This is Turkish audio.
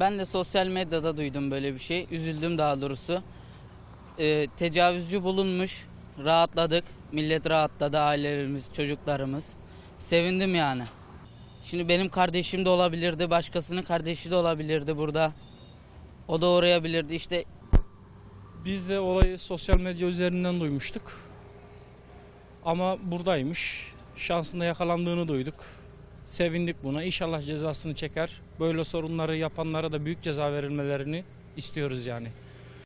ben de sosyal medyada duydum böyle bir şey. Üzüldüm daha doğrusu. Ee, tecavüzcü bulunmuş. Rahatladık. Millet rahatladı. Ailelerimiz, çocuklarımız. Sevindim yani. Şimdi benim kardeşim de olabilirdi. Başkasının kardeşi de olabilirdi burada. O da uğrayabilirdi. İşte Biz de olayı sosyal medya üzerinden duymuştuk. Ama buradaymış. Şansında yakalandığını duyduk. Sevindik buna. İnşallah cezasını çeker. Böyle sorunları yapanlara da büyük ceza verilmelerini istiyoruz yani.